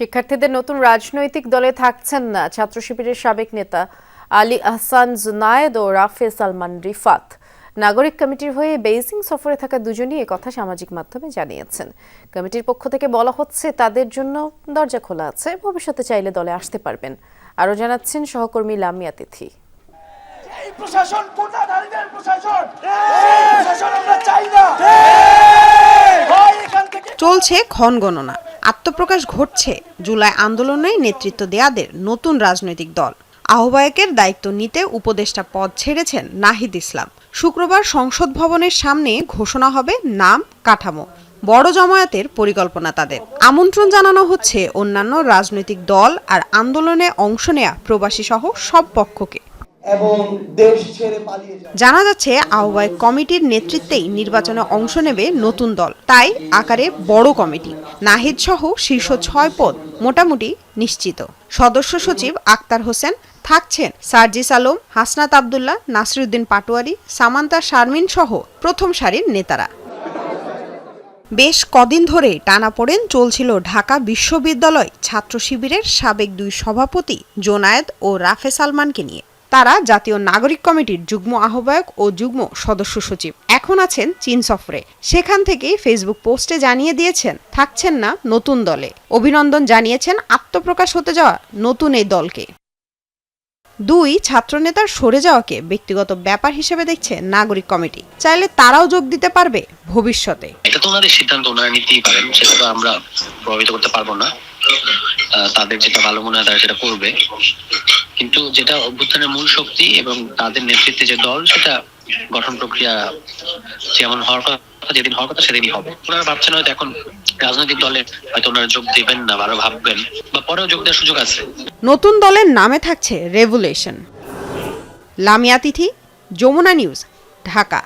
শিক্ষার্থীদের নতুন রাজনৈতিক দলে থাকছেন না ছাত্র শিবিরের সাবেক নেতা আলী আহসান জুনায়েদ ও রাফে সালমান রিফাত। নাগরিক কমিটির হয়ে বেইজিং সফরে থাকা দুজনই কথা সামাজিক মাধ্যমে জানিয়েছেন। কমিটির পক্ষ থেকে বলা হচ্ছে তাদের জন্য দরজা খোলা আছে ভবিষ্যতে চাইলে দলে আসতে পারবেন। আরও জানাচ্ছেন সহকর্মী লামিয়া তিথি। প্রশাসন কোটাধারীদের প্রশাসন। প্রশাসন আমরা চাই না। এখান থেকে চলছে ক্ষণ গণনা। আত্মপ্রকাশ ঘটছে। জুলাই আন্দোলনে নেতৃত্ব দেয়াদের নতুন রাজনৈতিক দল। আহ্বায়কের দায়িত্ব নিতে উপদেষ্টা পদ ছেড়েছেন নাহিদ ইসলাম। শুক্রবার সংসদ ভবনের সামনে ঘোষণা হবে নাম, কাঠামো। বড় জমায়েতের পরিকল্পনা তাদের। আমন্ত্রণ জানানো হচ্ছে অন্যান্য রাজনৈতিক দল আর আন্দোলনে অংশ নেয়া প্রবাসী সহ সব পক্ষকে। জানা যাচ্ছে, আহ্বায়ক কমিটির নেতৃত্বেই নির্বাচনে অংশ নেবে নতুন দল। তাই আকারে বড় কমিটি। নাহিদ সহ শীর্ষ ছয় পদ মোটামুটি নিশ্চিত। সদস্য সচিব আক্তার হোসেন থাকছেন সার্জিস আলম, হাসনাত আবদুল্লাহ, নাসিরুদ্দিন পাটোয়ারি, সামান্তা শারমিন সহ প্রথম সারির নেতারা। বেশ কদিন ধরে টানাপোড়েন চলছিল ঢাকা বিশ্ববিদ্যালয় ছাত্র শিবিরের সাবেক দুই সভাপতি জোনায়েদ ও রাফে সালমানকে নিয়ে। তারা জাতীয় নাগরিক কমিটির যুগ্ম আহ্বায়ক ও যুগ্ম সদস্য সচিব। এখন আছেন চীন সফরে। সেখান থেকেই ফেসবুক পোস্টে জানিয়ে দিয়েছেন, থাকছেন না নতুন দলে। অভিনন্দন জানিয়েছেন আত্মপ্রকাশ হতে যাওয়া নতুন এই দলকে। দুই ছাত্রনেতার সরে যাওয়াকে ব্যক্তিগত ব্যাপার হিসেবে দেখছে নাগরিক কমিটি। চাইলে তারাও যোগ দিতে পারবে ভবিষ্যতে। এটা তো ওনাদের সিদ্ধান্ত, ওনারা নিতেই পারেন, সেটা তো আমরা প্রভাবিত করতে পারব না। তাদের যেটা ভালো মনে হয় তারা সেটা করবে। কিন্তু যেটা অভ্যুত্থানের মূল শক্তি এবং তাদের নেতৃত্বে যে দল, সেটা গঠন প্রক্রিয়া যেমন হওয়ার কথা, যেদিন হওয়ার কথা সেদিনই হবে। ওনারা ভাবছেন হয়তো এখন রাজনৈতিক দলে হয়তো ওনারা যোগ দেবেন না আরও ভাববেন বা পরেও যোগ দেওয়ার সুযোগ আছে। নতুন দলের নামে থাকছে রেভুলেশন। লামিয়া তিথি, যমুনা নিউজ, ঢাকা।